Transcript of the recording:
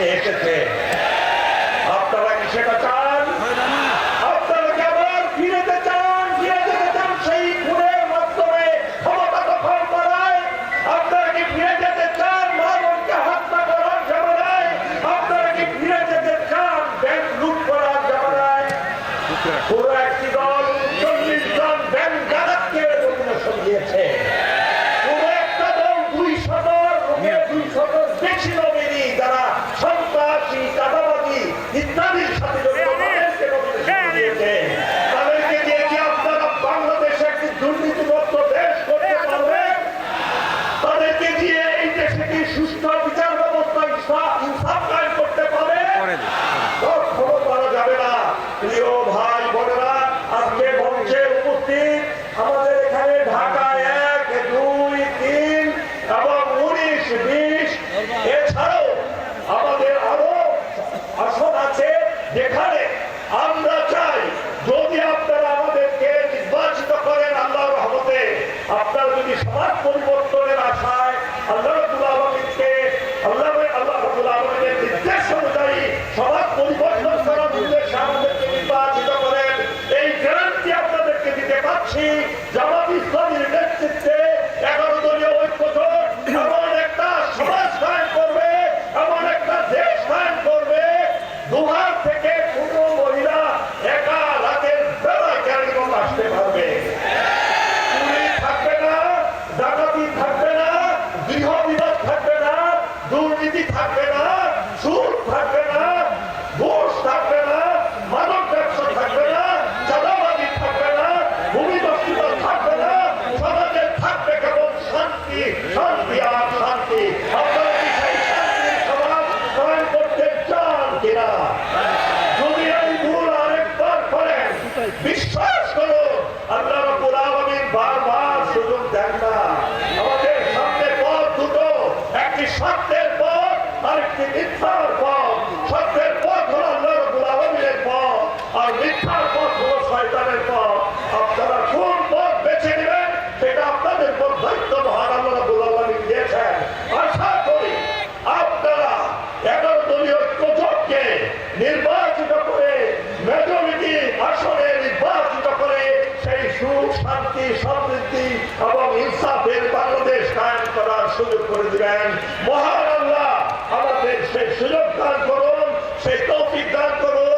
বাংলাদেশে এসেছে। আপনারা কি সেটা চান? আপনারা কি আবার ফিরে যেতে চান সেই খুনের মাধ্যমে ক্ষমতা দখল করায়? আপনারা কি যেতে চান? মানবকে হত্যা করার জামানায়? আপনারা কি প্রিয় ভাই বোনেরা, আজকে মঞ্চে উপস্থিত আমাদের এখানে ঢাকা এক, দুই, তিন এবং উনিশ, বিশ। এছাড়াও আমাদের আরও আসন আছে যেখানে আমরা চাই যদি আপনারা আমাদেরকে নির্বাচিত করেন আল্লাহর রহমতে, আপনার দুর্নীতি থাকবে না সুদ থাকবে না ঘুষ থাকবে না, মানব ব্যবসা থাকবে না চাঁদাবাদি থাকবে না, ভূমি দস্যুতা থাকবে না, সমাজে থাকবে কেবল শান্তি শান্তি আর শান্তি। আপনারা কি সেই শান্তির সমাজ কায়েম করতে চান কিনা? যদি এই ভুল আরেকবার করেন, বিশ্বাস করো আল্লাহ রাব্বুল আলামিন বারবার আর নির্ধারণ করো